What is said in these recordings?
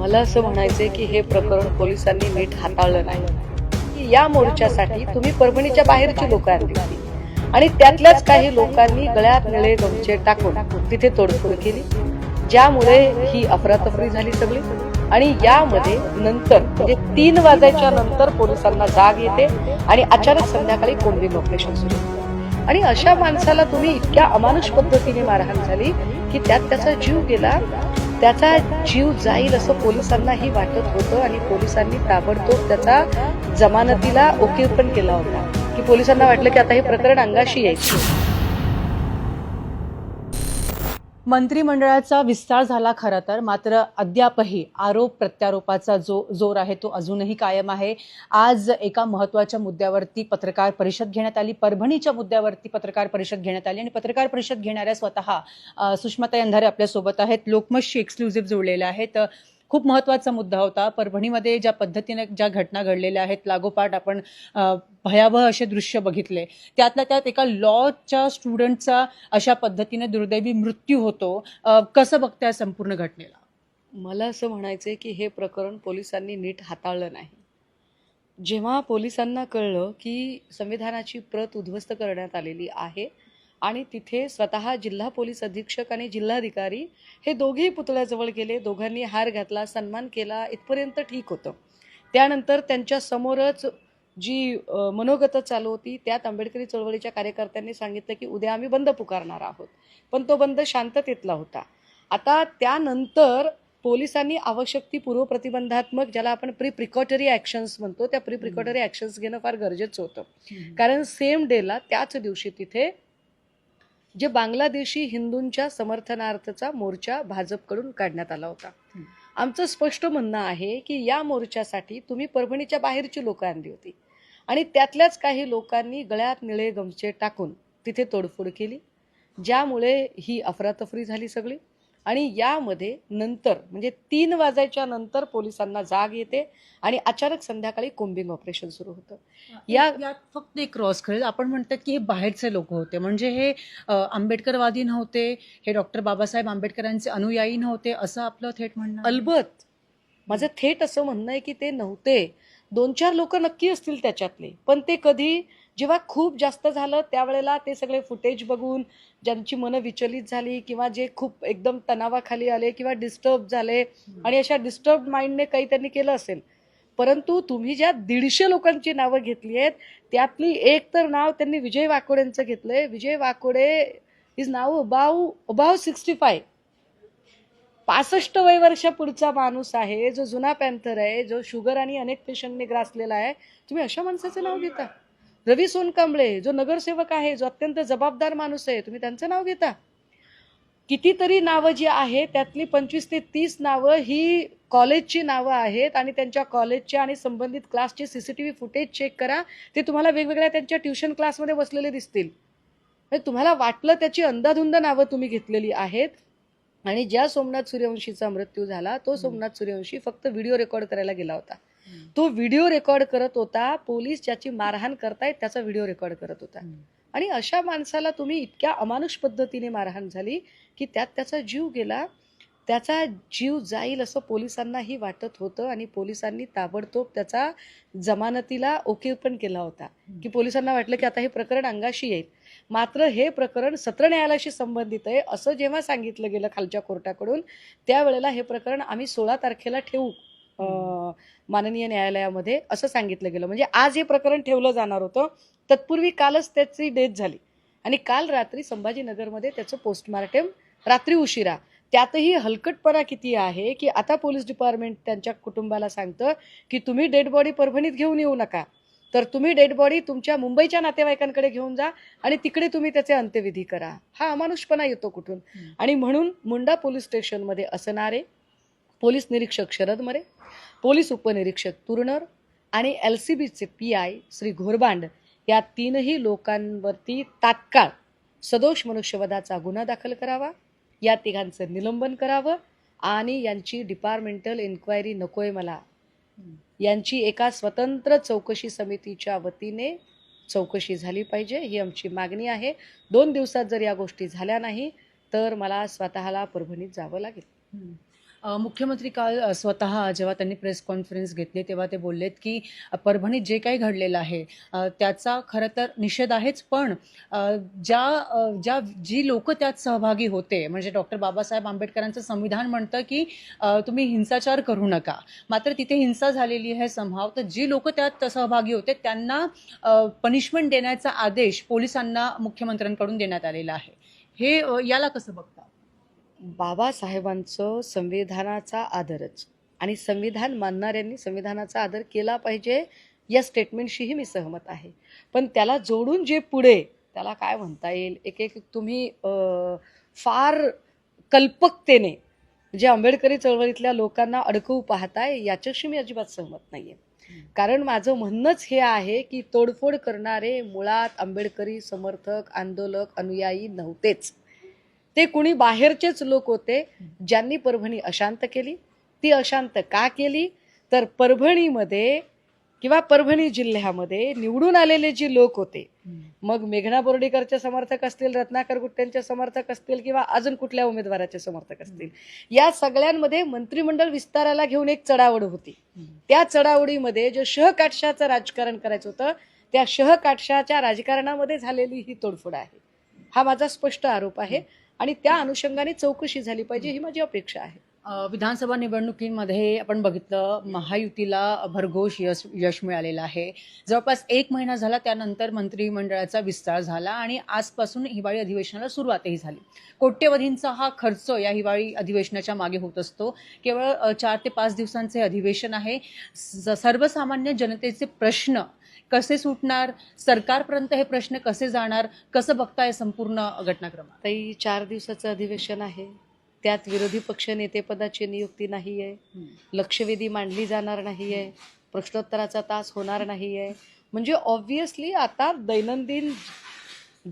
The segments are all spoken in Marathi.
मला असं म्हणायचंय की हे प्रकरण पोलिसांनी नीट हाताळलं नाही. की या मोर्चासाठी तुम्ही परभणीच्या बाहेरची लोक आणली आणि त्यातल्याच काही लोकांनी गळ्यात निळे गमचे टाकून तिथे तोडफोड केली. ज्यामुळे ही अफरातफरी झाली सगळी. आणि यामध्ये नंतर म्हणजे तीन वाजायच्या नंतर पोलिसांना जाग येते आणि अचानक संध्याकाळी कोंबिंग ऑपरेशन सुरू आणि अशा माणसाला तुम्ही इतक्या अमानुष पद्धतीने मारहाण झाली की त्यात त्याचा जीव गेला. त्याचा जीव जाईल असं पोलिसांनाही वाटत होतं आणि पोलिसांनी ताबडतोब त्याचा जमानतीला ओके पण केला होता. की पोलिसांना वाटलं की आता हे प्रकरण अंगाशी यायचं. मंत्रिमंडळाचा विस्तार झाला खरं तर मात्र अद्यापही आरोप प्रत्यारोपाचा जो जोर आहे तो अजूनही कायम आहे. आज एका महत्त्वाच्या मुद्द्यावरती पत्रकार परिषद घेण्यात आली परभणीच्या मुद्द्यावरती पत्रकार परिषद घेण्यात आली आणि पत्रकार परिषद घेणाऱ्या स्वतः सुषमाताई अंधारे आपल्यासोबत आहेत. लोकमतशी एक्सक्लुझिव्ह जुळलेल्या आहेत. खूप महत्त्वाचा मुद्दा होता. परभणीमध्ये ज्या पद्धतीने ज्या घटना घडलेल्या आहेत लागोपाठ आपण भयावह असे दृश्य बघितले. त्यातल्या त्यात एका लॉच्या स्टुडंटचा अशा पद्धतीने दुर्दैवी मृत्यू होतो. कसं बघताय संपूर्ण घटनेला? मला असं म्हणायचं आहे की हे प्रकरण पोलिसांनी नीट हाताळलं नाही. जेव्हा पोलिसांना कळलं की संविधानाची प्रत उद्ध्वस्त करण्यात आलेली आहे आणि तिथे स्वतः जिल्हा पोलीस अधीक्षक आणि जिल्हाधिकारी हे दोघेही पुतळ्याजवळ गेले. दोघांनी हार घातला सन्मान केला इथपर्यंत ठीक होतं. त्यानंतर त्यांच्या समोरच जी मनोगतं चालू होती त्यात आंबेडकरी चळवळीच्या कार्यकर्त्यांनी सांगितलं की उद्या आम्ही बंद पुकारणार आहोत. पण तो बंद शांततेतला होता. आता त्यानंतर पोलिसांनी आवश्यक ती पूर्वप्रतिबंधात्मक ज्याला आपण प्री प्रिकॉटरी ॲक्शन्स म्हणतो त्या प्री प्रिकॉटरी ॲक्शन्स घेणं फार गरजेचं होतं. कारण सेम डेला त्याच दिवशी तिथे जे बांगलादेशी हिंदूंच्या समर्थनार्थचा मोर्चा भाजपकडून काढण्यात आला होता. आमचं स्पष्ट म्हणणं आहे की या मोर्चासाठी तुम्ही परभणीच्या बाहेरची लोकं आणली होती. आणि त्यातल्याच काही लोकांनी गळ्यात निळे गमचे टाकून तिथे तोडफोड केली ज्यामुळे ही अफरातफरी झाली सगळी. आणि यामध्ये नंतर म्हणजे तीन वाजायच्या नंतर पोलिसांना जाग येते आणि अचानक संध्याकाळी कोम्बिंग ऑपरेशन सुरू होतं. या- यात फक्त एक क्रॉस कळेल आपण म्हणतात की हे बाहेरचे लोक होते. म्हणजे हे आंबेडकरवादी नव्हते हे डॉक्टर बाबासाहेब आंबेडकरांचे अनुयायी नव्हते असं आपलं थेट म्हणणं? अलबत माझं थेट असं म्हणणं आहे की ते नव्हते. दोन चार लोक नक्की असतील त्याच्यातले पण ते कधी जेव्हा खूप जास्त झालं त्यावेळेला ते सगळे फुटेज बघून ज्यांची मनं विचलित झाली किंवा जे खूप एकदम तणावाखाली आले किंवा डिस्टर्ब झाले आणि अशा डिस्टर्ब माइंडने काही त्यांनी केलं असेल. परंतु तुम्ही ज्या दीडशे लोकांची नावं घेतली आहेत त्यातली एक तर नाव त्यांनी विजय वाकोडेंचं घेतलंय. विजय वाकोडे इज नाव अबाव अबाव सिक्स्टी फाय पासष्ट वय वर्षा पुढचा माणूस आहे जो जुना पॅन्थर आहे जो शुगर आणि अनेक पेशंटने ग्रासलेला आहे. तुम्ही अशा माणसाचं नाव घेता? रवी सोनकांबळे जो नगरसेवक आहे जो अत्यंत जबाबदार माणूस आहे तुम्ही त्यांचं नाव घेता. कितीतरी नावं जी आहेत त्यातली पंचवीस ते तीस नावं ही कॉलेजची नावं आहेत आणि त्यांच्या कॉलेजचे आणि संबंधित क्लासचे सीसीटीव्ही फुटेज चेक करा. ते तुम्हाला वेगवेगळ्या त्यांच्या ट्युशन क्लासमध्ये बसलेले दिसतील. म्हणजे तुम्हाला वाटलं त्याची अंदाधुंद नावं तुम्ही घेतलेली आहेत. आणि ज्या सोमनाथ सूर्यवंशीचा मृत्यू झाला तो सोमनाथ सूर्यवंशी फक्त व्हिडिओ रेकॉर्ड करायला गेला होता. तो व्हिडिओ रेकॉर्ड करत होता पोलीस ज्याची मारहाण करतायत त्याचा व्हिडिओ रेकॉर्ड करत होता. आणि अशा माणसाला तुम्ही इतक्या अमानुष पद्धतीने मारहाण झाली की त्यात त्याचा जीव गेला त्याचा जीव जाईल असं पोलिसांनाही वाटत होतं आणि पोलिसांनी ताबडतोब त्याचा जमानतीला ओके पण केला होता. की पोलिसांना वाटलं की आता हे प्रकरण अंगाशी येईल. मात्र हे प्रकरण सत्र न्यायालयाशी संबंधित आहे असं जेव्हा सांगितलं गेलं खालच्या कोर्टाकडून त्यावेळेला हे प्रकरण आम्ही सोळा तारखेला ठेवू. माननीय न्यायालयामध्ये असं सांगितलं गेलं. म्हणजे आज हे प्रकरण ठेवलं जाणार होतं. तत्पूर्वी कालच त्याची डेथ झाली. आणि काल रात्री संभाजीनगरमध्ये त्याचं पोस्टमार्टम रात्री उशिरा. त्यातही हलकटपणा किती आहे की आता पोलीस डिपार्टमेंट त्यांच्या कुटुंबाला सांगतं की तुम्ही डेड बॉडी परभणीत घेऊन येऊ नका. तर तुम्ही डेड बॉडी तुमच्या मुंबईच्या नातेवाईकांकडे घेऊन जा आणि तिकडे तुम्ही त्याचे अंत्यविधी करा. हा अमानुषपणा येतो कुठून. आणि म्हणून मुंडा पोलीस स्टेशनमध्ये असणारे पोलीस निरीक्षक शरद मरे पोलीस उपनिरीक्षक तुरनर आणि एल सी बीचे पी आय श्री घोरबांड या तीनही लोकांवरती तात्काळ सदोष मनुष्यवधाचा गुन्हा दाखल करावा. या तिघांचं निलंबन करावं आणि यांची डिपार्टमेंटल इन्क्वायरी नकोय मला. यांची एका स्वतंत्र चौकशी समितीच्या वतीने चौकशी झाली पाहिजे ही आमची मागणी आहे. दोन दिवसात जर या गोष्टी झाल्या नाही तर मला स्वतःला परभणीत जावं लागेल. मुख्यमंत्री काल स्वतः जेव्हा त्यांनी प्रेस कॉन्फरन्स घेतली तेव्हा ते बोललेत की परभणीत जे काही घडलेलं आहे त्याचा खरं तर निषेध आहेच पण ज्या ज्या जी लोक त्यात सहभागी होते म्हणजे डॉक्टर बाबासाहेब आंबेडकरांचं संविधान म्हणतं की तुम्ही हिंसाचार करू नका. मात्र तिथे हिंसा झालेली आहे संभाव तर जी लोक त्यात सहभागी होते त्यांना पनिशमेंट देण्याचा आदेश पोलिसांना मुख्यमंत्र्यांकडून देण्यात आलेला आहे. हे याला कसं बघता बाबासाहेबांचं संविधानाचा आदरच. आणि संविधान मानणाऱ्यांनी संविधानाचा आदर केला पाहिजे या स्टेटमेंटशीही मी सहमत आहे. पण त्याला जोडून जे पुढे त्याला काय म्हणता येईल? एक एक तुम्ही फार कल्पकतेने जे आंबेडकरी चळवळीतल्या लोकांना अडकवू पाहताय याच्याशी मी अजिबात सहमत नाही आहे कारण माझं म्हणणंच हे आहे की तोडफोड करणारे मुळात आंबेडकरी समर्थक आंदोलक अनुयायी नव्हतेच. ते कुणी बाहेरचेच लोक होते ज्यांनी परभणी अशांत केली. ती अशांत का केली? तर परभणीमध्ये किंवा परभणी जिल्ह्यामध्ये निवडून आलेले जे लोक होते मग मेघना बोर्डीकरचे समर्थक असतील रत्नाकर गुट्ट्यांचे समर्थक असतील किंवा अजून कुठल्या उमेदवाराचे समर्थक असतील या सगळ्यांमध्ये मंत्रिमंडळ विस्ताराला घेऊन एक चढावड होती. त्या चढावडीमध्ये जे शहकाटशाचं राजकारण करायचं होतं त्या शहकाटशाच्या राजकारणामध्ये झालेली ही तोडफोड आहे. हा माझा स्पष्ट आरोप आहे आणि त्या अनुषंगाने चौकशी झाली पाहिजे ही माझी अपेक्षा आहे. विधानसभा निवडणुकीमध्ये आपण बघितलं महायुतीला भरघोष यश यश मिळालेलं आहे. जवळपास एक महिना झाला त्यानंतर मंत्रिमंडळाचा विस्तार झाला आणि आजपासून हिवाळी अधिवेशनाला सुरुवातही झाली. कोट्यवधींचा हा खर्च या हिवाळी अधिवेशनाच्या मागे होत असतो. केवळ चार ते पाच दिवसांचे अधिवेशन आहे. सर्वसामान्य जनतेचे प्रश्न कसे सुटणार? सरकारपर्यंत हे प्रश्न कसे जाणार? कसं बघताय संपूर्ण घटनाक्रम ताई चार दिवसाचं अधिवेशन आहे. त्यात विरोधी पक्ष नेतेपदाची नियुक्ती नाही आहे लक्षवेधी मांडली जाणार नाही आहे प्रश्नोत्तराचा तास होणार नाही आहे म्हणजे ऑब्विसली आता दैनंदिन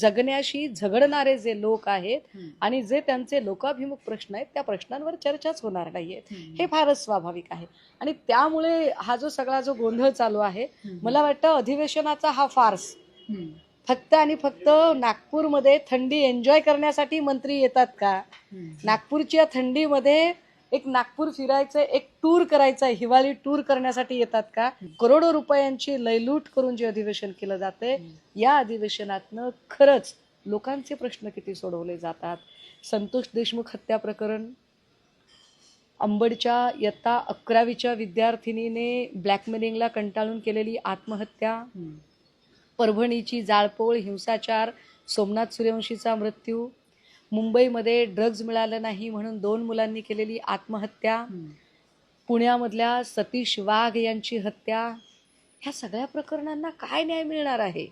जगण्याशी झगडणारे जे लोक आहेत आणि जे त्यांचे लोकाभिमुख प्रश्न आहेत त्या प्रश्नांवर चर्चाच होणार नाहीये. हे फारच स्वाभाविक आहे. आणि त्यामुळे हा जो सगळा जो गोंधळ चालू आहे मला वाटतं अधिवेशनाचा हा फार्स. फक्त आणि फक्त नागपूरमध्ये थंडी एन्जॉय करण्यासाठी मंत्री येतात का? नागपूरच्या थंडीमध्ये एक नागपूर फिरायचं एक टूर करायचं हिवाळी टूर करण्यासाठी येतात का? करोडो रुपयांची लयलूट करून जे अधिवेशन केलं जाते या अधिवेशनातनं खरंच लोकांचे प्रश्न किती सोडवले जातात? संतोष देशमुख हत्या प्रकरण अंबडच्या इयत्ता अकरावीच्या विद्यार्थिनीने ब्लॅकमेलिंगला कंटाळून केलेली आत्महत्या परभणीची जाळपोळ हिंसाचार सोमनाथ सूर्यवंशीचा मृत्यू मुंबईमध्ये ड्रग्ज मिळालं नाही म्हणून दोन मुलांनी केलेली आत्महत्या पुण्यामधल्या सतीश वाघ यांची हत्या ह्या सगळ्या प्रकरणांना काय न्याय मिळणार आहे?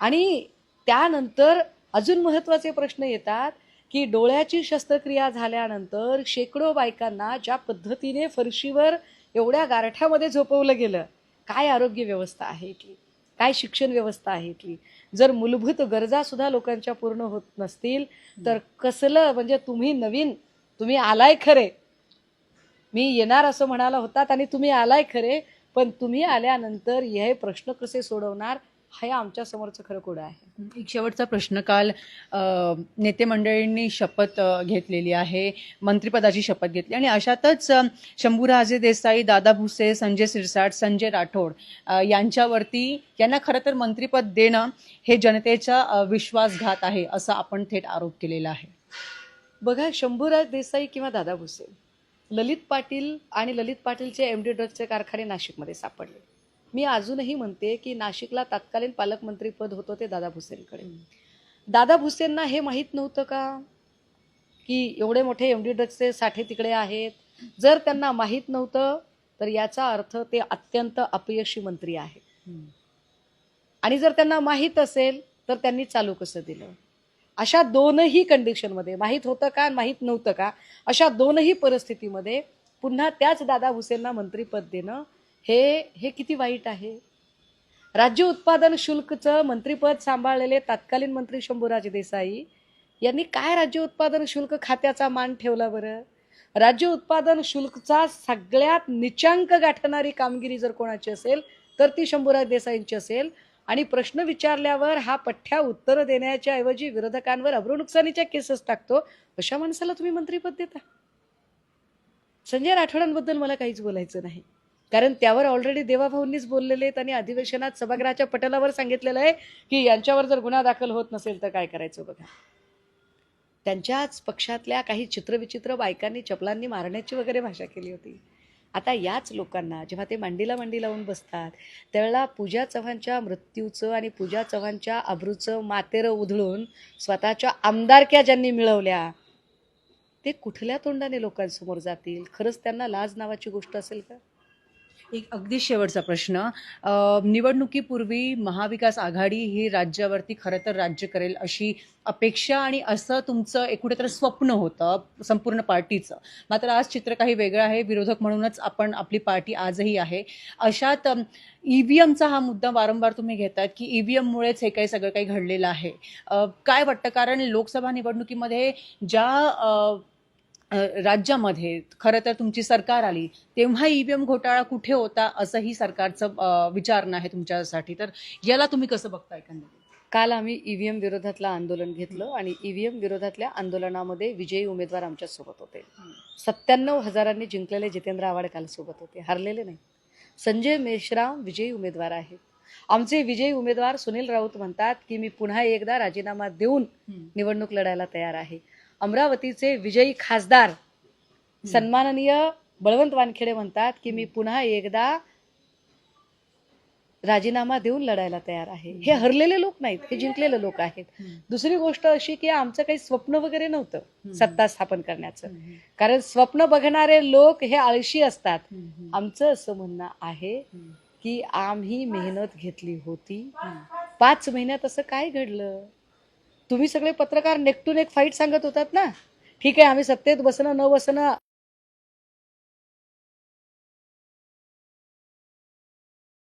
आणि त्यानंतर अजून महत्त्वाचे प्रश्न येतात की डोळ्याची शस्त्रक्रिया झाल्यानंतर शेकडो बायकांना ज्या पद्धतीने फरशीवर एवढ्या गारठ्यामध्ये झोपवलं गेलं काय आरोग्य व्यवस्था आहे इथली? काय शिक्षण व्यवस्था आहे इथली? जर मूलभूत गरजा सुद्धा लोकांच्या पूर्ण होत नसतील तर कसलं म्हणजे तुम्ही नवीन तुम्ही आलाय खरे. मी येणार असं म्हणाला होतात आणि तुम्ही आलाय खरे पण तुम्ही आल्यानंतर हे प्रश्न कसे सोडवणार? हे आमच्या समोरचं खरं कोडं आहे? एक शेवटचा प्रश्न काल अ, नेते मंडळींनी शपथ अ, घेतलेली आहे मंत्रिपदाची शपथ घेतली आणि अशातच अ, शंभूराजे देसाई दादा भुसे संजय सिरसाट संजय राठोड अ, यांच्यावरती यांना खरं तर मंत्रिपद देणं हे जनतेचा अ, विश्वासघात आहे असं आपण थेट आरोप केलेला आहे. बघा शंभूराज देसाई किंवा दादा भुसे ललित पाटील आणि ललित पाटीलचे एम डी ड्रग्सचे कारखाने नाशिकमध्ये सापडले. मी अजूनही म्हणते की नाशिकला तत्कालीन पालकमंत्री पद होतं ते दादा भुसेंकडे. दादा भुसेंना हे माहीत नव्हतं का? की एवढे मोठे एम डी ड्रग्सचे साठे तिकडे आहेत. जर त्यांना माहीत नव्हतं तर याचा अर्थ ते अत्यंत अपयशी मंत्री आहेत. आणि जर त्यांना माहीत असेल तर त्यांनी चालू कसं दिलं? अशा दोनही कंडिशनमध्ये माहीत होतं का माहीत नव्हतं का अशा दोनही परिस्थितीमध्ये पुन्हा त्याच दादा भुसेंना मंत्रीपद देणं हे हे किती वाईट आहे? राज्य उत्पादन शुल्कचं मंत्रीपद सांभाळलेले तत्कालीन मंत्री शंभूराज देसाई यांनी काय राज्य उत्पादन शुल्क खात्याचा मान ठेवला बरं? राज्य उत्पादन शुल्कचा सगळ्यात निचांक गाठणारी कामगिरी जर कोणाची असेल तर ती शंभूराज देसाईंची असेल. आणि प्रश्न विचारल्यावर हा पठ्ठ्या उत्तर देण्याच्या ऐवजी विरोधकांवर अब्रू नुकसानीच्या केसेस टाकतो अशा माणसाला तुम्ही मंत्रीपद देता? संजय राठोडांबद्दल मला काहीच बोलायचं नाही. कारण त्यावर ऑलरेडी देवाभाऊंनीच बोललेले आहेत आणि अधिवेशनात सभागृहाच्या पटलावर सांगितलेलं आहे की यांच्यावर जर गुन्हा दाखल होत नसेल तर काय करायचं बघा. त्यांच्याच पक्षातल्या काही चित्रविचित्र बायकांनी चपलांनी मारण्याची वगैरे भाषा केली होती. आता याच लोकांना जेव्हा ते मांडीला मांडी लावून बसतात त्यावेळेला पूजा चव्हाणच्या मृत्यूचं आणि पूजा चव्हाणच्या अब्रूचं मातेरं उधळून स्वतःच्या आमदारक्या ज्यांनी मिळवल्या ते कुठल्या तोंडाने लोकांसमोर जातील? खरंच त्यांना लाज नावाची गोष्ट असेल का? एक अगदी शेवटचा प्रश्न. निवडणुकीपूर्वी महाविकास आघाडी ही राज्यावरती खरं तर राज्य करेल अशी अपेक्षा आणि असं तुमचं एक कुठेतरी स्वप्न होतं संपूर्ण पार्टीचं. मात्र आज चित्र काही वेगळं आहे. विरोधक म्हणूनच आपण आपली पार्टी आजही आहे. अशात ईव्हीएमचा हा मुद्दा वारंवार तुम्ही घेतात की ईव्हीएममुळेच हे काही सगळं काही घडलेलं आहे. काय वाटतं? कारण लोकसभा निवडणुकीमध्ये ज्या राज्यामध्ये खरं तर तुमची सरकार आली तेव्हा ईव्हीएम घोटाळा कुठे होता असंही सरकारचं विचारणं आहे तुमच्यासाठी. तर याला तुम्ही कसं बघता एकंदरीत? काल आम्ही ईव्हीएम विरोधातलं आंदोलन घेतलं आणि ईव्हीएम विरोधातल्या आंदोलनामध्ये विजयी उमेदवार आमच्यासोबत होते. सत्त्याण्णव हजारांनी जिंकलेले जितेंद्र आव्हाड काल सोबत होते. हरलेले नाही. संजय मेश्राम विजयी उमेदवार आहेत. आमचे विजयी उमेदवार सुनील राऊत म्हणतात की मी पुन्हा एकदा राजीनामा देऊन निवडणूक लढायला तयार आहे. अमरावतीचे विजयी खासदार सन्माननीय बळवंत वानखेडे म्हणतात की मी पुन्हा एकदा राजीनामा देऊन लढायला तयार आहे. हे हरलेले लोक नाहीत हे जिंकलेले लोक आहेत. दुसरी गोष्ट अशी की आमचं काही स्वप्न वगैरे नव्हतं सत्ता स्थापन करण्याचं. कारण स्वप्न बघणारे लोक हे आळशी असतात. आमचं असं म्हणणं आहे की आम्ही मेहनत घेतली होती. पाच महिन्यात असं काय घडलं? तुम्ही सगळे पत्रकार नेक टू नेक फाईट सांगत होतात ना? ठीक आहे आम्ही सत्तेत बसणं न बसणं